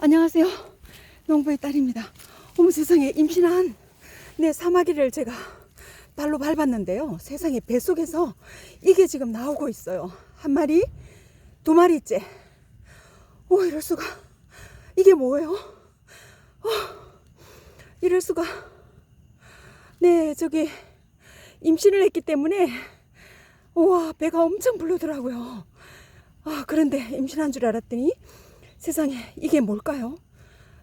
안녕하세요. 농부의 딸입니다. 어머 세상에 임신한 내 사마귀를 제가 발로 밟았는데요. 세상에 뱃속에서 이게 지금 나오고 있어요. 한 마리, 두 마리째. 오, 이럴 수가. 이게 뭐예요? 어, 이럴 수가. 네, 저기 임신을 했기 때문에 우와, 배가 엄청 부르더라고요. 아, 그런데 임신한 줄 알았더니 세상에 이게 뭘까요?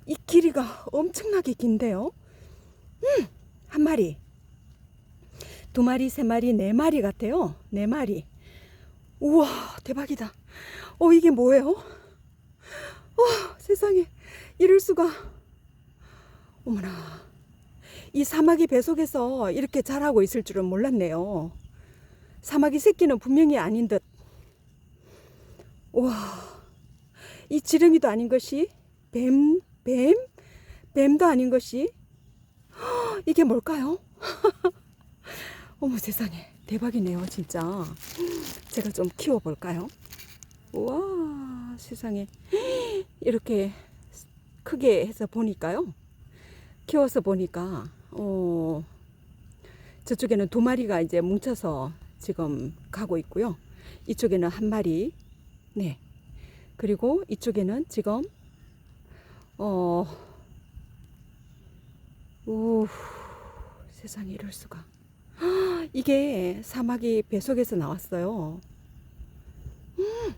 이 길이가 엄청나게 긴데요. 음, 한 마리, 두 마리, 세 마리, 네 마리 같아요. 네 마리. 우와, 대박이다. 어, 이게 뭐예요? 어, 세상에 이럴 수가. 어머나. 이 사마귀 뱃속에서 이렇게 자라고 있을 줄은 몰랐네요. 사마귀 새끼는 분명히 아닌 듯. 와, 이 지렁이도 아닌 것이 뱀, 뱀, 뱀도 아닌 것이 헉, 이게 뭘까요? 어머 세상에 대박이네요 진짜. 제가 좀 키워볼까요? 우와 세상에 이렇게 크게 해서 보니까요. 키워서 보니까 어 저쪽에는 두 마리가 이제 뭉쳐서 지금 가고 있고요. 이쪽에는 한 마리 네. 그리고 이쪽에는 지금 어 우, 세상에 이럴 수가. 헉, 이게 사마귀 뱃속에서 나왔어요. 음.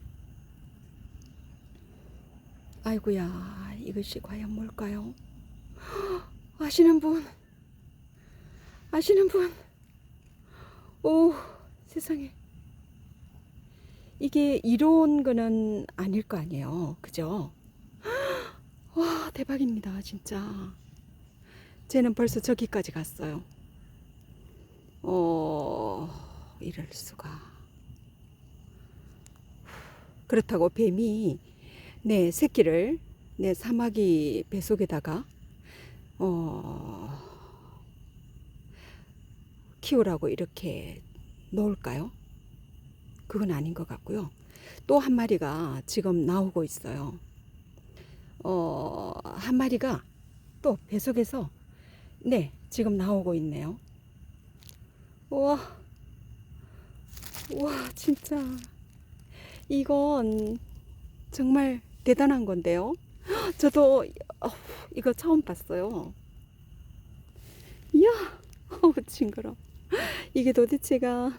아이고야, 이것이 과연 뭘까요? 헉, 아시는 분, 아시는 분, 오, 세상에. 이게 이로운 거는 아닐 거 아니에요. 그죠? 와, 대박입니다. 진짜. 쟤는 벌써 저기까지 갔어요. 어, 이럴 수가. 그렇다고 뱀이 내 새끼를 내 사마귀 뱃속에다가 어, 키우라고 이렇게 놓을까요? 그건 아닌 것 같고요. 또 한 마리가 지금 나오고 있어요. 어, 한 마리가 또 뱃속에서 네, 지금 나오고 있네요. 우와, 우와, 진짜. 이건 정말 대단한 건데요. 저도 어, 이거 처음 봤어요. 이야, 어우, 징그러. 이게 도대체가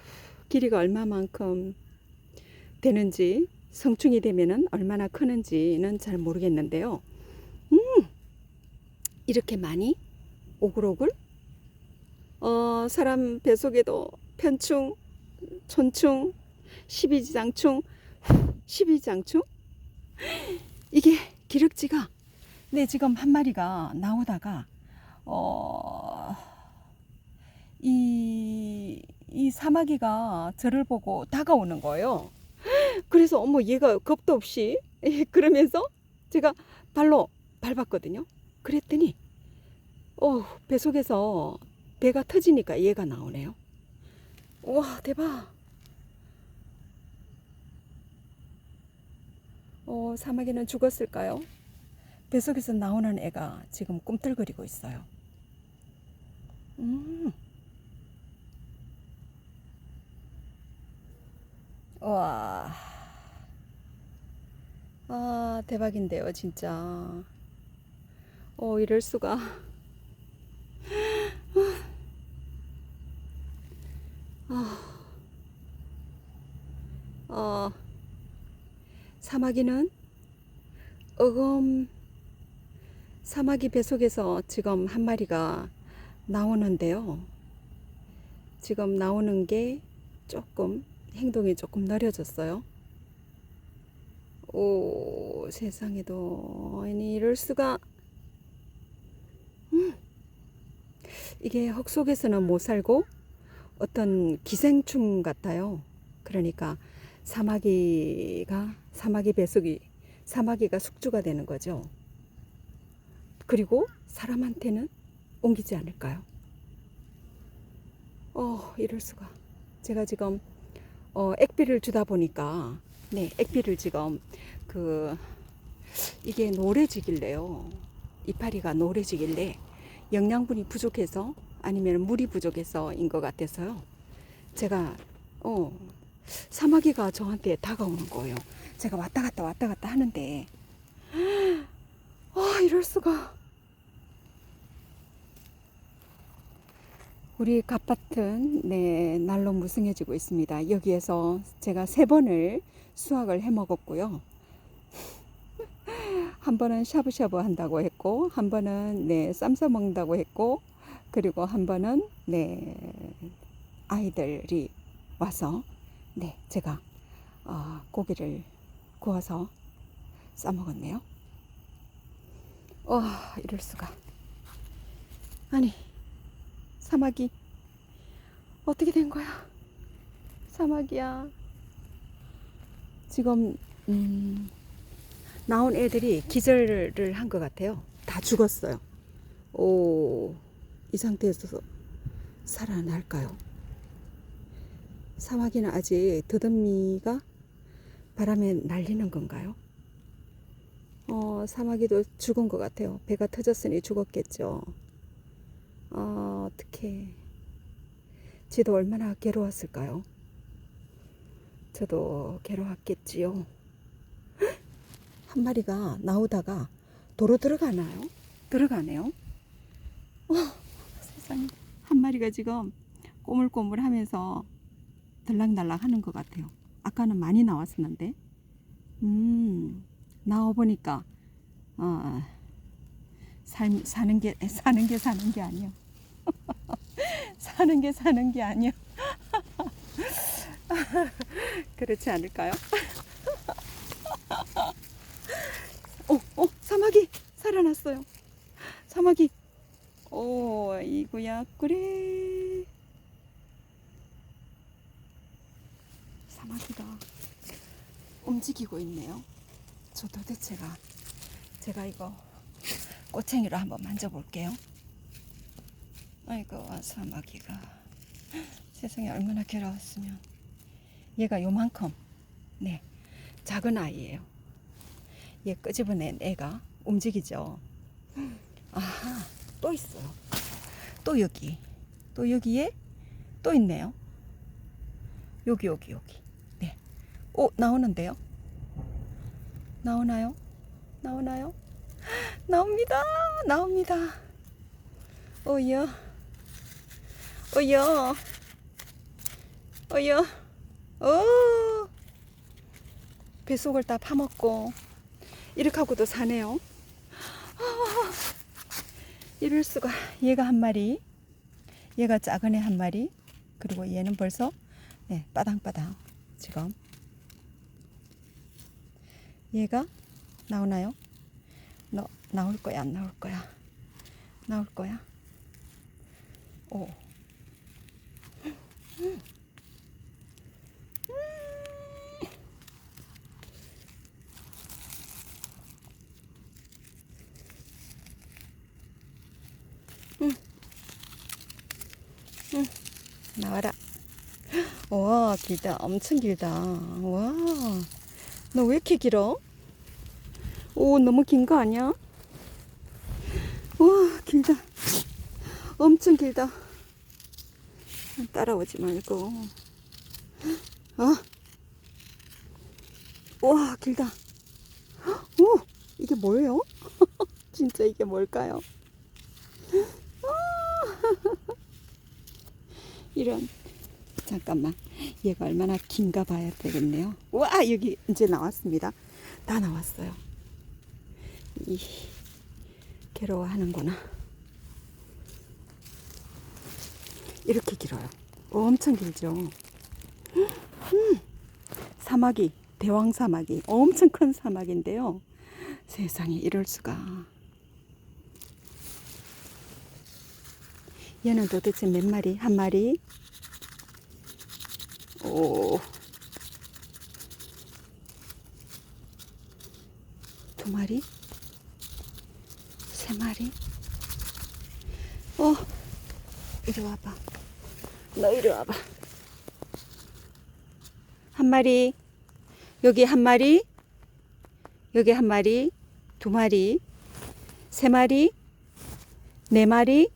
길이가 얼마만큼 되는지 성충이 되면은 얼마나 크는지는 잘 모르겠는데요. 음, 이렇게 많이 오글오글 어, 사람 뱃속에도 편충, 촌충, 십이지장충, 십이장충 이게 기럭지가 네 지금 한 마리가 나오다가 어, 이, 이 사마귀가 저를 보고 다가오는 거예요. 그래서 어머 얘가 겁도 없이 그러면서 제가 발로 밟았거든요. 그랬더니 어, 뱃속에서 배가 터지니까 얘가 나오네요. 와, 대박. 어, 사마귀는 죽었을까요? 뱃속에서 나오는 애가 지금 꿈틀거리고 있어요. 음. 와. 아, 대박인데요, 진짜. 어, 이럴 수가. 어, 사마귀는 어금 사마귀 뱃속에서 지금 한 마리가 나오는데요. 지금 나오는 게 조금 행동이 조금 느려졌어요. 오, 세상에도 아니 이럴 수가. 음, 이게 흙 속에서는 못 살고 어떤 기생충 같아요. 그러니까 사마귀가 사마귀 뱃속이 사마귀가 숙주가 되는 거죠. 그리고 사람한테는 옮기지 않을까요? 어, 이럴 수가. 제가 지금 어, 액비를 주다 보니까 네, 액비를 지금 그 이게 노래지길래요. 이파리가 노래지길래 영양분이 부족해서 아니면 물이 부족해서인 것 같아서요. 제가 어 사마귀가 저한테 다가오는 거예요. 제가 왔다 갔다 왔다 갔다 하는데 아 이럴 수가. 우리 갓밭은 네 날로 무성해지고 있습니다. 여기에서 제가 세 번을 수확을 해 먹었고요. 한 번은 샤브샤브 한다고 했고, 한 번은 네 쌈싸 먹는다고 했고, 그리고 한 번은 네 아이들이 와서 네 제가 어, 고기를 구워서 싸 먹었네요. 와 이럴 수가. 아니 사마귀 어떻게 된 거야? 사마귀야. 지금 음, 나온 애들이 기절을 한 것 같아요. 다 죽었어요. 오, 이 상태에서 살아날까요? 사마귀는 아직 더듬이가 바람에 날리는 건가요? 어, 사마귀도 죽은 것 같아요. 배가 터졌으니 죽었겠죠. 아, 어떡해. 지도 얼마나 괴로웠을까요? 저도 괴로웠겠지요. 한 마리가 나오다가 도로 들어가나요? 들어가네요. 어, 세상에. 한 마리가 지금 꼬물꼬물 하면서 들락날락 하는 것 같아요. 아까는 많이 나왔었는데. 음, 나와 보니까, 어, 삶, 사는 게, 사는 게 사는 게 아니야. 사는 게 사는 게 아니야. 그렇지 않을까요? 어, 어, 사마귀 살아났어요. 사마귀. 오, 이구야, 그래. 사마귀가 움직이고 있네요. 저 도대체가 제가 이거 꼬챙이로 한번 만져볼게요. 아이고, 사마귀가 세상에 얼마나 괴로웠으면. 얘가 요만큼, 네, 작은 아이예요. 얘 끄집어낸 애가 움직이죠. 아하, 또 있어요. 또 여기, 또 여기에 또 있네요. 여기, 여기, 여기. 네. 오, 나오는데요? 나오나요? 나오나요? 나옵니다. 나옵니다. 오여. 오여. 오여. 오. 뱃속을 다 파먹고 이렇게 하고도 사네요. 아, 이럴 수가. 얘가 한 마리, 얘가 작은 애 한 마리, 그리고 얘는 벌써 네, 빠당빠당 지금. 얘가 나오나요? 너 나올 거야 안 나올 거야? 나올 거야? 오. 나와라. 와, 길다. 엄청 길다. 와. 너 왜 이렇게 길어? 오, 너무 긴 거 아니야? 와, 길다. 엄청 길다. 따라오지 말고. 아. 와, 길다. 오, 이게 뭐예요? 진짜 이게 뭘까요? 이런 잠깐만 얘가 얼마나 긴가 봐야 되겠네요 와 여기 이제 나왔습니다 다 나왔어요 이 괴로워하는구나 이렇게 길어요 엄청 길죠 음, 사마귀 대왕 사마귀 엄청 큰 사마귀인데요 세상에 이럴 수가 얘는 도대체 몇 마리? 한 마리? 오. 두 마리? 세 마리? 어, 이리 와봐. 너 이리 와봐. 한 마리. 여기 한 마리. 여기 한 마리. 두 마리, 세 마리, 네 마리,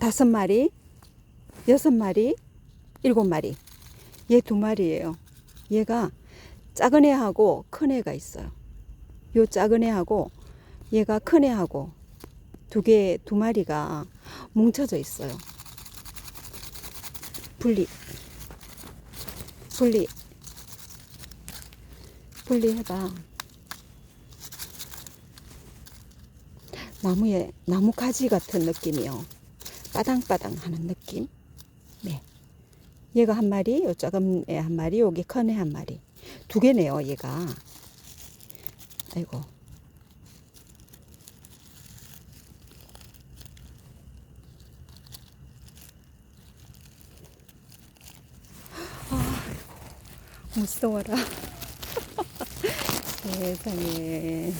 다섯 마리, 여섯 마리, 일곱 마리. 얘 두 마리예요. 얘가 작은 애하고 큰 애가 있어요. 요 작은 애하고 얘가 큰 애하고 두 개, 두 마리가 뭉쳐져 있어요. 분리. 분리. 분리해봐. 나무에, 나무 가지 같은 느낌이요. 빠당빠당 하는 느낌. 네. 얘가 한 마리, 요 작은 애 한 마리, 여기 큰 애 한 마리. 두 개네요, 얘가. 아이고. 아이고, 무서워라. 세상에.